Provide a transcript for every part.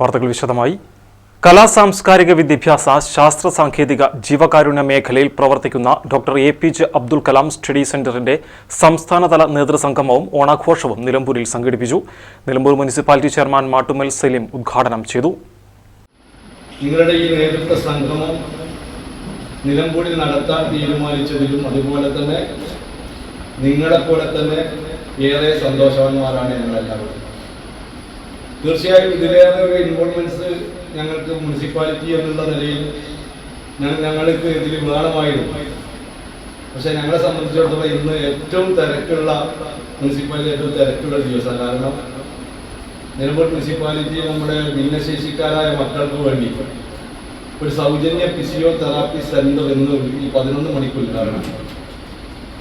വാർത്തകൾ വിശദമായി. കലാ സാംസ്കാരിക വിദ്യാഭ്യാസ ശാസ്ത്ര സാങ്കേതിക ജീവകാരുണ്യ മേഖലയിൽ പ്രവർത്തിക്കുന്ന doctor A P J Abdul Kalam study സെന്ററിന്റെ സംസ്ഥാനതല നേതൃസംഗമവും ഓണാഘോഷവും നിലമ്പൂരിൽ സംഘടിപ്പിച്ചു. നിലമ്പൂർ മുനിസിപ്പാലിറ്റി ചെയർമാൻ മാട്ടുമൽ സലീം ഉദ്ഘാടനം ചെയ്തു. നിങ്ങളുടെ ഈ നേതൃത്വ സംഗമം നിലമ്പൂരിൽ നടത്താൻ തീരുമാനിച്ചതിലും അതുപോലെ തന്നെ നിങ്ങളെപ്പോലെ തന്നെ ഏറെ സന്തോഷവാന്മാരാണ് ഞങ്ങളെല്ലാവരും. തീർച്ചയായും ഇതിലേറെ ഒരു ഇൻവോൾവ്മെന്റ്സ് ഞങ്ങൾക്ക് മുനിസിപ്പാലിറ്റി എന്നുള്ള നിലയിൽ ഞങ്ങൾ ഞങ്ങൾക്ക് ഇതിൽ വേണമായിരുന്നു പക്ഷെ ഞങ്ങളെ സംബന്ധിച്ചിടത്തോളം ഇന്ന് ഏറ്റവും തിരക്കുള്ള മുനിസിപ്പാലിറ്റി ഏറ്റവും തിരക്കുള്ള ദിവസമാണ് ദിവസം. കാരണം നിലമ്പൂർ മുനിസിപ്പാലിറ്റി നമ്മുടെ ഭിന്നശേഷിക്കാരായ മക്കൾക്ക് വേണ്ടി ഒരു സൗജന്യ ഫിസിയോതെറാപ്പി സെന്റർ എന്ന് ഈ പതിനൊന്ന് മണിക്ക് കാരണം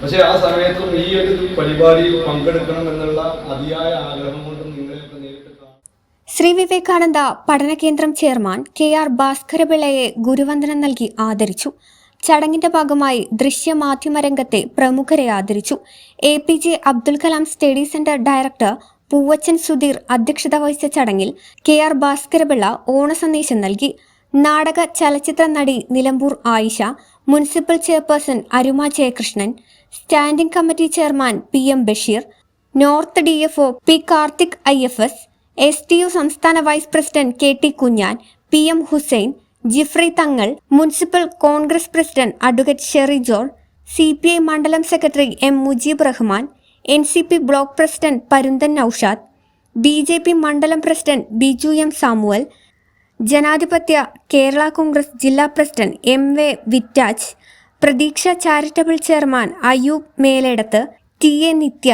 പക്ഷേ ആ സമയത്തും ഈ ഒരു പരിപാടിയിൽ പങ്കെടുക്കണം എന്നുള്ള അതിയായ ആഗ്രഹം ശ്രീ വിവേകാനന്ദ പഠന കേന്ദ്രം ചെയർമാൻ കെ ആർ ഭാസ്കരപിള്ളയെ ഗുരുവന്ദനം നൽകി ആദരിച്ചു. ചടങ്ങിന്റെ ഭാഗമായി ദൃശ്യമാധ്യമ രംഗത്തെ പ്രമുഖരെ ആദരിച്ചു. A P J Abdul Kalam study centre director Poovachan Sudheer അധ്യക്ഷത വഹിച്ച ചടങ്ങിൽ കെ ആർ ഭാസ്കരപിള്ള ഓണസന്ദേശം നൽകി. നാടക ചലച്ചിത്ര നടി Nilambur Ayisha municipal chairperson Aruma Jayakrishnan standing committee chairman P M Basheer north D F O P Karthik I F S S T U സംസ്ഥാന vice president K T Kunjan P M Hussain Jifri Thangal municipal Congress president advocate Sherry John C P I മണ്ഡലം secretary M Mujeeb Rahman N C P block president Parunthan Noushad B J P മണ്ഡലം president Biju M Samuel ജനാധിപത്യ Kerala Congress ജില്ലാ president M വെ വിറ്റാജ് Pratheeksha charitable chairman Ayoob Meledath T A Nithya